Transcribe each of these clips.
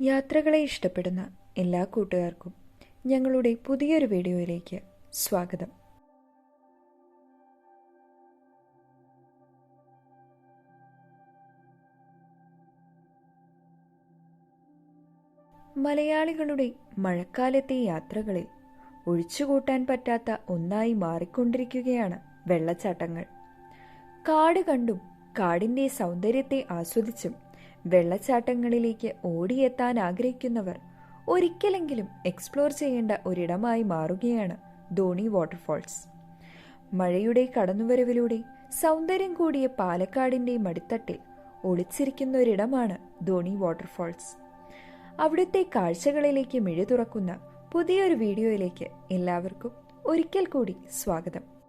യാത്രകളെ ഇഷ്ടപ്പെടുന്ന എല്ലാ കൂട്ടുകാർക്കും ഞങ്ങളുടെ പുതിയൊരു വീഡിയോയിലേക്ക് സ്വാഗതം. മലയാളികളുടെ മഴക്കാലത്തെ യാത്രകളിൽ ഒഴിച്ചുകൂട്ടാൻ പറ്റാത്ത ഒന്നായി മാറിക്കൊണ്ടിരിക്കുകയാണ് വെള്ളച്ചാട്ടങ്ങൾ. കാട് കണ്ടും കാടിന്റെ സൗന്ദര്യത്തെ ആസ്വദിച്ചും വെള്ളച്ചാട്ടങ്ങളിലേക്ക് ഓടിയെത്താൻ ആഗ്രഹിക്കുന്നവർ ഒരിക്കലെങ്കിലും എക്സ്പ്ലോർ ചെയ്യേണ്ട ഒരിടമായി മാറുകയാണ് ധോണി വാട്ടർഫോൾസ് മഴയുടെ കടന്നുവരവിലൂടെ സൗന്ദര്യം കൂടിയ പാലക്കാടിന്റെ മടിത്തട്ടിൽ ഒളിച്ചിരിക്കുന്ന ഒരിടമാണ് ധോണി വാട്ടർഫാൾസ് അവിടുത്തെ കാഴ്ചകളിലേക്ക് മിഴി തുറക്കുന്ന പുതിയൊരു വീഡിയോയിലേക്ക് എല്ലാവർക്കും ഒരിക്കൽ കൂടി സ്വാഗതം.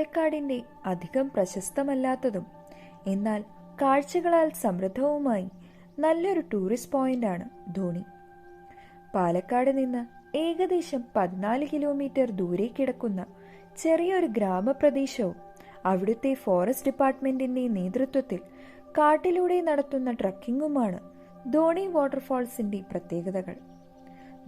പാലക്കാടിന്റെ അധികം പ്രശസ്തമല്ലാത്തതും എന്നാൽ കാഴ്ചകളാൽ സമൃദ്ധവുമായി നല്ലൊരു ടൂറിസ്റ്റ് പോയിന്റാണ് ധോണി. പാലക്കാട് നിന്ന് ഏകദേശം പതിനാല് കിലോമീറ്റർ ദൂരെ കിടക്കുന്ന ചെറിയൊരു ഗ്രാമപ്രദേശവും അവിടുത്തെ ഫോറസ്റ്റ് ഡിപ്പാർട്ട്മെന്റിന്റെ നേതൃത്വത്തിൽ കാട്ടിലൂടെ നടത്തുന്ന ട്രക്കിങ്ങുമാണ് ധോണി വാട്ടർഫാൾസിന്റെ പ്രത്യേകതകൾ.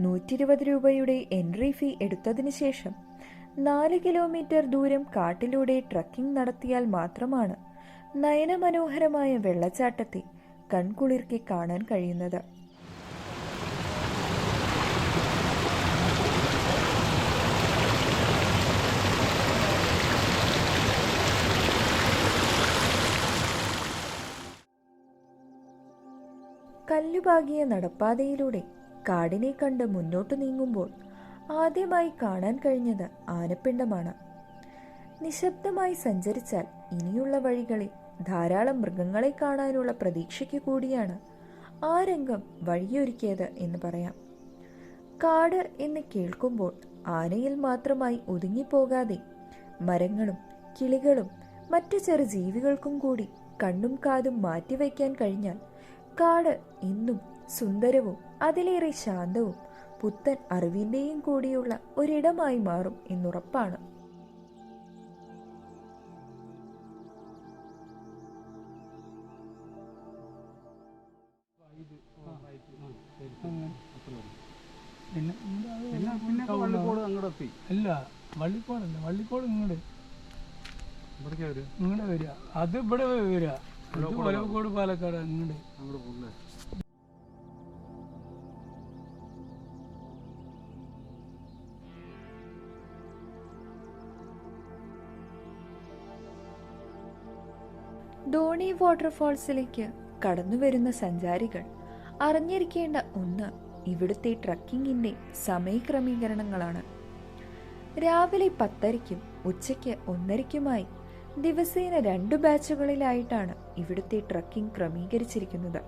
നൂറ്റി ഇരുപത് രൂപയുടെ എൻട്രി ഫീ എടുത്തതിനു ശേഷം നാല് കിലോമീറ്റർ ദൂരം കാട്ടിലൂടെ ട്രക്കിംഗ് നടത്തിയാൽ മാത്രമാണ് നയനമനോഹരമായ വെള്ളച്ചാട്ടത്തെ കൺകുളിർക്കി കാണാൻ കഴിയുന്നത്. കല്ലുപാകിയ നടപ്പാതയിലൂടെ കാടിനെ കണ്ട് മുന്നോട്ടു നീങ്ങുമ്പോൾ ആദ്യമായി കാണാൻ കഴിഞ്ഞത് ആനപ്പിണ്ടമാണ്. നിശബ്ദമായി സഞ്ചരിച്ചാൽ ഇനിയുള്ള വഴികളിൽ ധാരാളം മൃഗങ്ങളെ കാണാനുള്ള പ്രതീക്ഷയ്ക്ക് കൂടിയാണ് ആ രംഗം വഴിയൊരുക്കിയത് എന്ന് പറയാം. കാട് എന്ന് കേൾക്കുമ്പോൾ ആനയിൽ മാത്രമായി ഒതുങ്ങിപ്പോകാതെ മരങ്ങളും കിളികളും മറ്റു ചെറു ജീവികൾക്കും കൂടി കണ്ണും കാതും മാറ്റിവെക്കാൻ കഴിഞ്ഞാൽ കാട് എന്നും സുന്ദരവും അതിലേറെ ശാന്തവും പുത്തൻ അറിവിന്റെയും കൂടിയുള്ള ഒരിടമായി മാറും എന്നുറപ്പാണ്. അല്ല വള്ളിക്കോടല്ല വള്ളിക്കോട് ഇങ്ങോട്ട് ഇങ്ങോട്ട് വരിക? അത് ഇവിടെ വരിക. വലവക്കോട് പാലക്കാട്. ഇങ്ങോട്ട് അങ്ങോട്ട് ധോണി വാട്ടർഫാൾസിലേക്ക് കടന്നുവരുന്ന സഞ്ചാരികൾ അറിഞ്ഞിരിക്കേണ്ട ഒന്ന് ഇവിടുത്തെ ട്രക്കിങ്ങിന്റെ സമയക്രമീകരണങ്ങളാണ്. രാവിലെ പത്തരയ്ക്കും ഉച്ചയ്ക്ക് ഒന്നരയ്ക്കുമായി ദിവസേന രണ്ടു ബാച്ചുകളിലായിട്ടാണ് ഇവിടുത്തെ ട്രക്കിംഗ് ക്രമീകരിച്ചിരിക്കുന്നത്.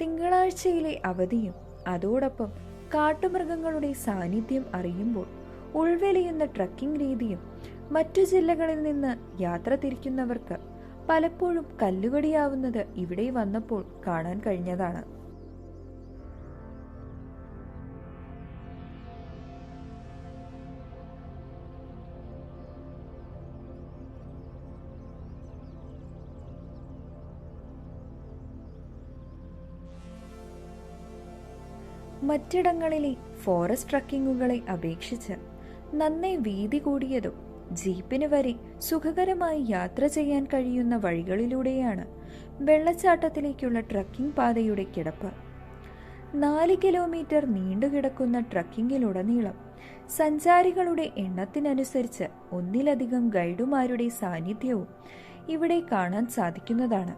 തിങ്കളാഴ്ചയിലെ അവധിയും അതോടൊപ്പം കാട്ടുമൃഗങ്ങളുടെ സാന്നിധ്യം അറിയുമ്പോൾ ഉൾവലിയുന്ന ട്രക്കിംഗ് രീതിയും മറ്റു ജില്ലകളിൽ നിന്ന് യാത്ര തിരിക്കുന്നവർക്ക് പലപ്പോഴും കല്ലുകടിയാവുന്നത് ഇവിടെ വന്നപ്പോൾ കാണാൻ കഴിഞ്ഞതാണ്. മറ്റിടങ്ങളിലെ ഫോറസ്റ്റ് ട്രക്കിങ്ങുകളെ അപേക്ഷിച്ച് നന്നേ വീതി കൂടിയതും ജീപ്പിന് വരെ സുഖകരമായി യാത്ര ചെയ്യാൻ കഴിയുന്ന വഴികളിലൂടെയാണ് വെള്ളച്ചാട്ടത്തിലേക്കുള്ള ട്രക്കിംഗ് പാതയുടെ കിടപ്പ്. നാല് കിലോമീറ്റർ നീണ്ടുകിടക്കുന്ന ട്രക്കിങ്ങിലുടനീളം സഞ്ചാരികളുടെ എണ്ണത്തിനനുസരിച്ച് ഒന്നിലധികം ഗൈഡുമാരുടെ സാന്നിധ്യവും ഇവിടെ കാണാൻ സാധിക്കുന്നതാണ്.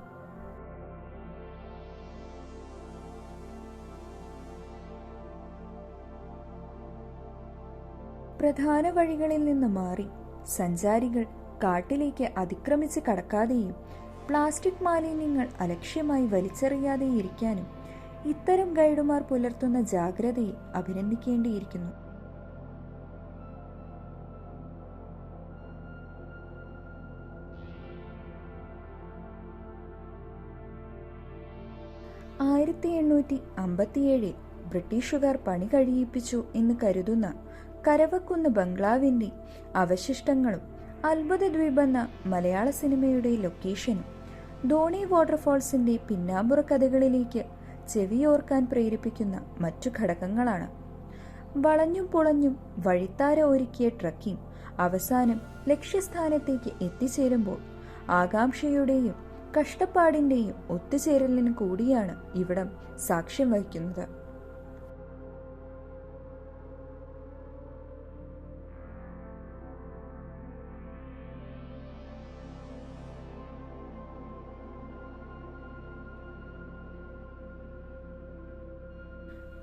പ്രധാന വഴികളിൽ നിന്ന് മാറി സഞ്ചാരികൾ കാട്ടിലേക്ക് അതിക്രമിച്ച് കടക്കാതെയും പ്ലാസ്റ്റിക് മാലിന്യങ്ങൾ അലക്ഷ്യമായി വലിച്ചെറിയാതെയിരിക്കാനും ഇത്തരം ഗൈഡുമാർ പുലർത്തുന്ന ജാഗ്രതയെ അഭിനന്ദിക്കേണ്ടിയിരിക്കുന്നു. ആയിരത്തി എണ്ണൂറ്റി അമ്പത്തിയേഴിൽ ബ്രിട്ടീഷുകാർ പണി കഴിയിപ്പിച്ചു എന്ന് കരുതുന്ന കരവക്കുന്ന് ബംഗ്ലാവിന്റെ അവശിഷ്ടങ്ങളും അത്ഭുത ദ്വീപെന്ന മലയാള സിനിമയുടെ ലൊക്കേഷനും ധോണി വാട്ടർഫോൾസിന്റെ പിന്നാമ്പുറ കഥകളിലേക്ക് ചെവിയോർക്കാൻ പ്രേരിപ്പിക്കുന്ന മറ്റു ഘടകങ്ങളാണ്. വളഞ്ഞും പുളഞ്ഞും വഴിത്താര ഒരുക്കിയ ട്രക്കിംഗ് അവസാനം ലക്ഷ്യസ്ഥാനത്തേക്ക് എത്തിച്ചേരുമ്പോൾ ആകാംക്ഷയുടെയും കഷ്ടപ്പാടിന്റെയും ഒത്തുചേരലിന് കൂടിയാണ് ഇവിടം സാക്ഷ്യം വഹിക്കുന്നത്.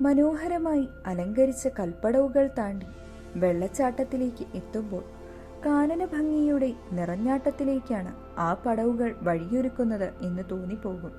മനോഹരമായി അലങ്കരിച്ച കൽപ്പടവുകൾ താണ്ടി വെള്ളച്ചാട്ടത്തിലേക്ക് എത്തുമ്പോൾ കാനന ഭംഗിയുടെ നിറഞ്ഞാട്ടത്തിലേക്കാണ് ആ പടവുകൾ വഴിയൊരുക്കുന്നത് എന്ന് തോന്നിപ്പോകും.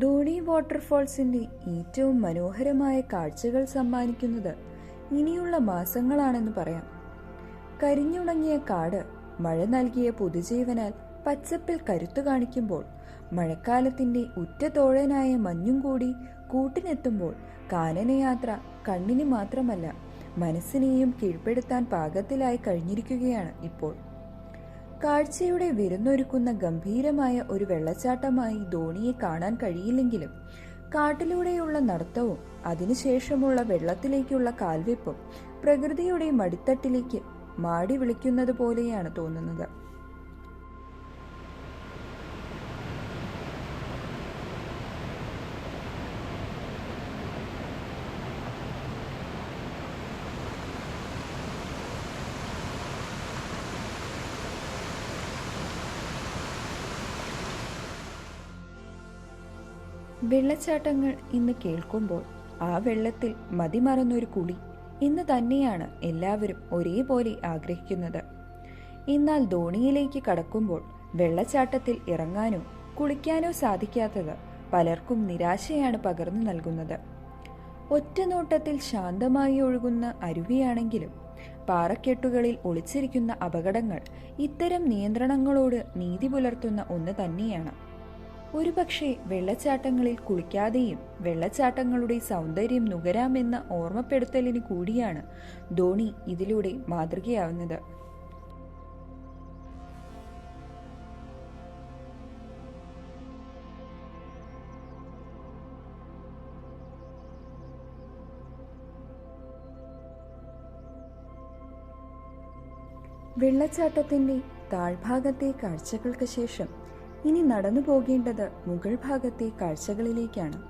ധോണി വാട്ടർഫോൾസിന്റെ ഏറ്റവും മനോഹരമായ കാഴ്ചകൾ സമ്മാനിക്കുന്നത് ഇനിയുള്ള മാസങ്ങളാണെന്ന് പറയാം. കരിഞ്ഞുണങ്ങിയ കാട് മഴ നൽകിയ പുതുജീവനാൽ പച്ചപ്പിൽ കരുത്തു കാണിക്കുമ്പോൾ മഴക്കാലത്തിന്റെ ഉറ്റതോഴനായ മഞ്ഞും കൂടി കൂട്ടിനെത്തുമ്പോൾ കാനനയാത്ര കണ്ണിന് മാത്രമല്ല മനസ്സിനെയും കീഴ്പ്പെടുത്താൻ പാകത്തിലായി കഴിഞ്ഞിരിക്കുകയാണ് ഇപ്പോൾ. കാഴ്ചയുടെ വിരുന്നൊരുക്കുന്ന ഗംഭീരമായ ഒരു വെള്ളച്ചാട്ടമായി ധോണിയെ കാണാൻ കഴിയില്ലെങ്കിലും കാട്ടിലൂടെയുള്ള നടത്തവും അതിനുശേഷമുള്ള വെള്ളത്തിലേക്കുള്ള കാൽവെപ്പും പ്രകൃതിയുടെ മടിത്തട്ടിലേക്ക് മാടി വിളിക്കുന്നത് പോലെയാണ് തോന്നുന്നത്. വെള്ളച്ചാട്ടങ്ങൾ ഇന്ന് കേൾക്കുമ്പോൾ ആ വെള്ളത്തിൽ മതിമറന്നൊരു കുളി ഇന്ന് തന്നെയാണ് എല്ലാവരും ഒരേപോലെ ആഗ്രഹിക്കുന്നത്. എന്നാൽ ധോണിയിലേക്ക് കടക്കുമ്പോൾ വെള്ളച്ചാട്ടത്തിൽ ഇറങ്ങാനോ കുളിക്കാനോ സാധിക്കാത്തത് പലർക്കും നിരാശയാണ് പകർന്നു നൽകുന്നത്. ഒറ്റ നോട്ടത്തിൽ ശാന്തമായി ഒഴുകുന്ന അരുവിയാണെങ്കിലും പാറക്കെട്ടുകളിൽ ഒളിച്ചിരിക്കുന്ന അപകടങ്ങൾ ഇത്തരം നിയന്ത്രണങ്ങളോട് നീതി പുലർത്തുന്ന ഒന്ന് തന്നെയാണ്. ഒരുപക്ഷെ വെള്ളച്ചാട്ടങ്ങളിൽ കുളിക്കാതെയും വെള്ളച്ചാട്ടങ്ങളുടെ സൗന്ദര്യം നുകരാമെന്ന ഓർമ്മപ്പെടുത്തലിന് കൂടിയാണ് ധോണി ഇതിലൂടെ മാതൃകയാവുന്നത്. വെള്ളച്ചാട്ടത്തിന്റെ താഴ്ഭാഗത്തെ കാഴ്ചകൾക്ക് ശേഷം ഇനി നടന്നു പോകേണ്ടത് മുകൾ ഭാഗത്തെ കാഴ്ചകളിലേക്കാണ്.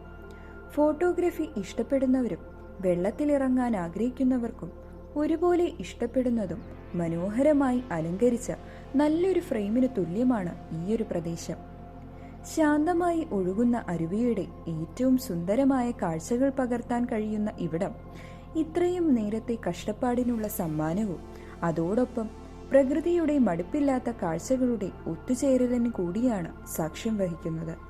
ഫോട്ടോഗ്രാഫി ഇഷ്ടപ്പെടുന്നവരും വെള്ളത്തിലിറങ്ങാൻ ആഗ്രഹിക്കുന്നവർക്കും ഒരുപോലെ ഇഷ്ടപ്പെടുന്നതും മനോഹരമായി അലങ്കരിച്ച നല്ലൊരു ഫ്രെയിമിന് തുല്യമാണ് ഈയൊരു പ്രദേശം. ശാന്തമായി ഒഴുകുന്ന അരുവിയുടെ ഏറ്റവും സുന്ദരമായ കാഴ്ചകൾ പകർത്താൻ കഴിയുന്ന ഇവിടം ഇത്രയും നേരത്തെ കഷ്ടപ്പാടിനുള്ള സമ്മാനവും അതോടൊപ്പം പ്രകൃതിയുടെ മടുപ്പില്ലാത്ത കാഴ്ചകളുടെ ഒത്തുചേരലിന് കൂടിയാണ് സാക്ഷ്യം വഹിക്കുന്നത്.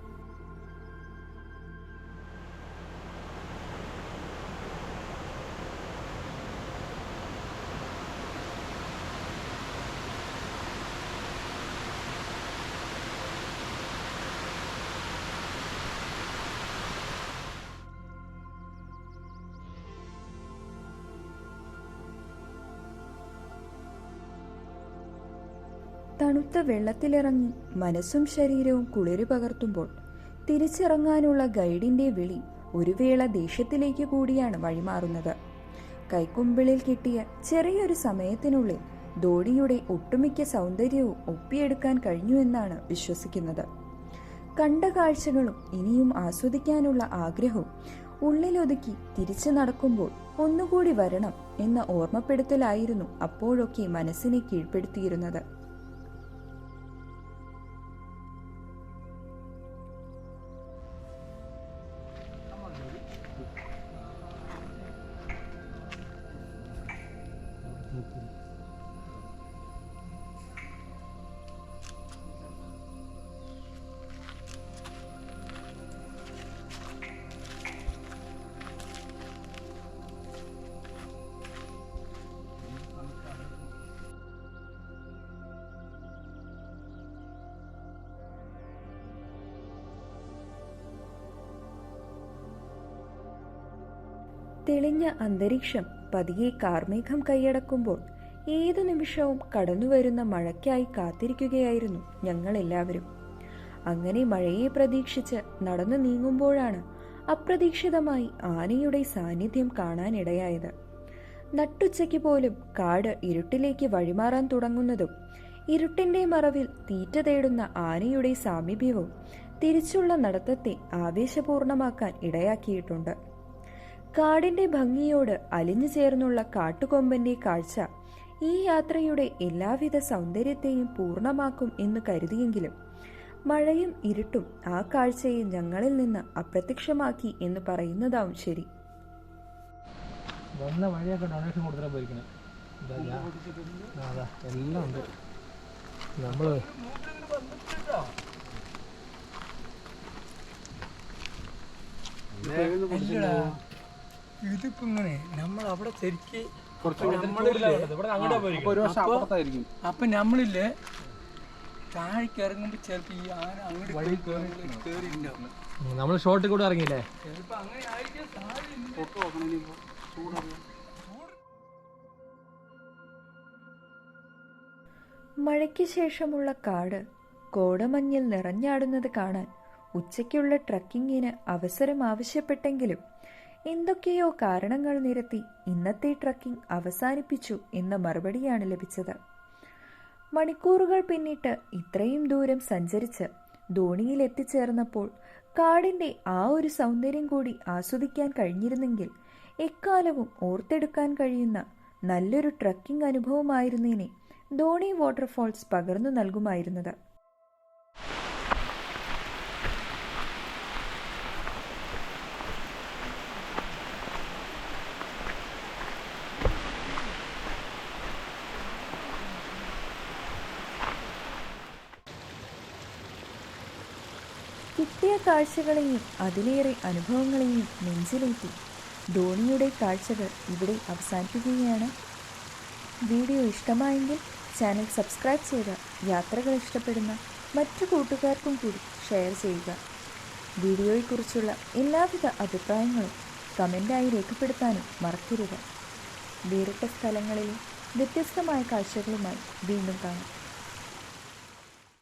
തണുത്ത വെള്ളത്തിലിറങ്ങി മനസ്സും ശരീരവും കുളിര് പകർത്തുമ്പോൾ തിരിച്ചിറങ്ങാനുള്ള ഗൈഡിന്റെ വിളി ഒരു വേള ദേഷ്യത്തിലേക്ക് കൂടിയാണ് വഴിമാറുന്നത്. കൈക്കുമ്പിളിൽ കിട്ടിയ ചെറിയൊരു സമയത്തിനുള്ളിൽ ധോണിയുടെ ഒട്ടുമിക്ക സൗന്ദര്യവും ഒപ്പിയെടുക്കാൻ കഴിഞ്ഞു എന്നാണ് വിശ്വസിക്കുന്നത്. കണ്ട കാഴ്ചകളും ഇനിയും ആസ്വദിക്കാനുള്ള ആഗ്രഹവും ഉള്ളിലൊതുക്കി തിരിച്ചു നടക്കുമ്പോൾ ഒന്നുകൂടി വരണം എന്ന ഓർമ്മപ്പെടുത്തലായിരുന്നു അപ്പോഴൊക്കെ മനസ്സിനെ കീഴ്പ്പെടുത്തിയിരുന്നത്. തെളിഞ്ഞ അന്തരീക്ഷം പതിയെ കാർമേഘം കൈയടക്കുമ്പോൾ ഏതു നിമിഷവും കടന്നുവരുന്ന മഴയ്ക്കായി കാത്തിരിക്കുകയായിരുന്നു ഞങ്ങൾ എല്ലാവരും അങ്ങനെ മഴയെ പ്രതീക്ഷിച്ച് നടന്നു നീങ്ങുമ്പോഴാണ് അപ്രതീക്ഷിതമായി ആനയുടെ സാന്നിധ്യം കാണാനിടയായത്. നട്ടുച്ചയ്ക്ക് പോലും കാട് ഇരുട്ടിലേക്ക് വഴിമാറാൻ തുടങ്ങുന്നതും ഇരുട്ടിന്റെ മറവിൽ തീറ്റ തേടുന്ന ആനയുടെ സാമീപ്യവും തിരിച്ചുള്ള നടത്തത്തെ ആവേശപൂർണമാക്കാൻ ഇടയാക്കിയിട്ടുണ്ട്. കാടിന്റെ ഭംഗിയോട് അലിഞ്ഞു ചേർന്നുള്ള കാട്ടുകൊമ്പന്റെ കാഴ്ച ഈ യാത്രയുടെ എല്ലാവിധ സൗന്ദര്യത്തെയും പൂർണമാക്കും എന്ന് കരുതിയെങ്കിലും മഴയും ഇരുട്ടും ആ കാഴ്ചയെ ഞങ്ങളിൽ നിന്ന് അപ്രത്യക്ഷമാക്കി എന്ന് പറയുന്നതാവും ശരി. വന്ന വഴിയൊക്കെ ഡൊണേഷൻ കൊടുത്തിട്ടാ പോയിരിക്കണേ. അതാ എല്ലാം ഉണ്ട്. നമ്മൾ ഇതിപ്പോ ഇങ്ങനെ നമ്മൾ അവിടെ ശരിക്ക് നമ്മളില്ലേ, ഇവിടെ അങ്ങോട്ടാ അപ്പൊ ഒരു വർഷം അപ്പുറത്തായിരിക്കും. അപ്പൊ നമ്മളില്ലേ താഴേക്ക് ഇറങ്ങുമ്പോ ചിലപ്പോ ഈ ആന അങ്ങോട്ട് കേറിണ്ടാവും. നമ്മൾ ഷോട്ടിൽ കൂടെ ഇറങ്ങിയില്ലേ? ചിലപ്പോ അങ്ങനെ ആയിരിക്കും സാധ്യത മഴയ്ക്ക് ശേഷമുള്ള കാട് കോടമഞ്ഞിൽ നിറഞ്ഞാടുന്നത് കാണാൻ ഉച്ചയ്ക്കുള്ള ട്രക്കിങ്ങിന് അവസരം ആവശ്യപ്പെട്ടെങ്കിലും എന്തൊക്കെയോ കാരണങ്ങൾ നിരത്തി ഇന്നത്തെ ട്രക്കിംഗ് അവസാനിപ്പിച്ചു എന്ന മറുപടിയാണ് ലഭിച്ചത്. മണിക്കൂറുകൾ പിന്നിട്ട് ഇത്രയും ദൂരം സഞ്ചരിച്ച് ധോണിയിൽ എത്തിച്ചേർന്നപ്പോൾ കാടിന്റെ ആ ഒരു സൗന്ദര്യം കൂടി ആസ്വദിക്കാൻ കഴിഞ്ഞിരുന്നെങ്കിൽ എക്കാലവും ഓർത്തെടുക്കാൻ കഴിയുന്ന നല്ലൊരു ട്രക്കിംഗ് അനുഭവമായിരുന്നേനെ ധോണി വാട്ടർഫോൾസ് പകർന്നു നൽകുമായിരുന്നത് കിട്ടിയ കാഴ്ചകളെയും അതിലേറെ അനുഭവങ്ങളെയും നെഞ്ചിലേറ്റി. ധോണിയുടെ കാഴ്ചകൾ ഇവിടെ അവസാനിപ്പിക്കുകയാണ്. വീഡിയോ ഇഷ്ടമായെങ്കിൽ ചാനൽ സബ്സ്ക്രൈബ് ചെയ്ത് യാത്രകൾ ഇഷ്ടപ്പെടുന്ന മറ്റു കൂട്ടുകാർക്കും കൂടി ഷെയർ ചെയ്യുക. വീഡിയോയെക്കുറിച്ചുള്ള എല്ലാവിധ അഭിപ്രായങ്ങളും കമന്റായി രേഖപ്പെടുത്താനും മറക്കരുത്. വേറിട്ട സ്ഥലങ്ങളിലെ വ്യത്യസ്തമായ കാഴ്ചകളുമായി വീണ്ടും കാണാം.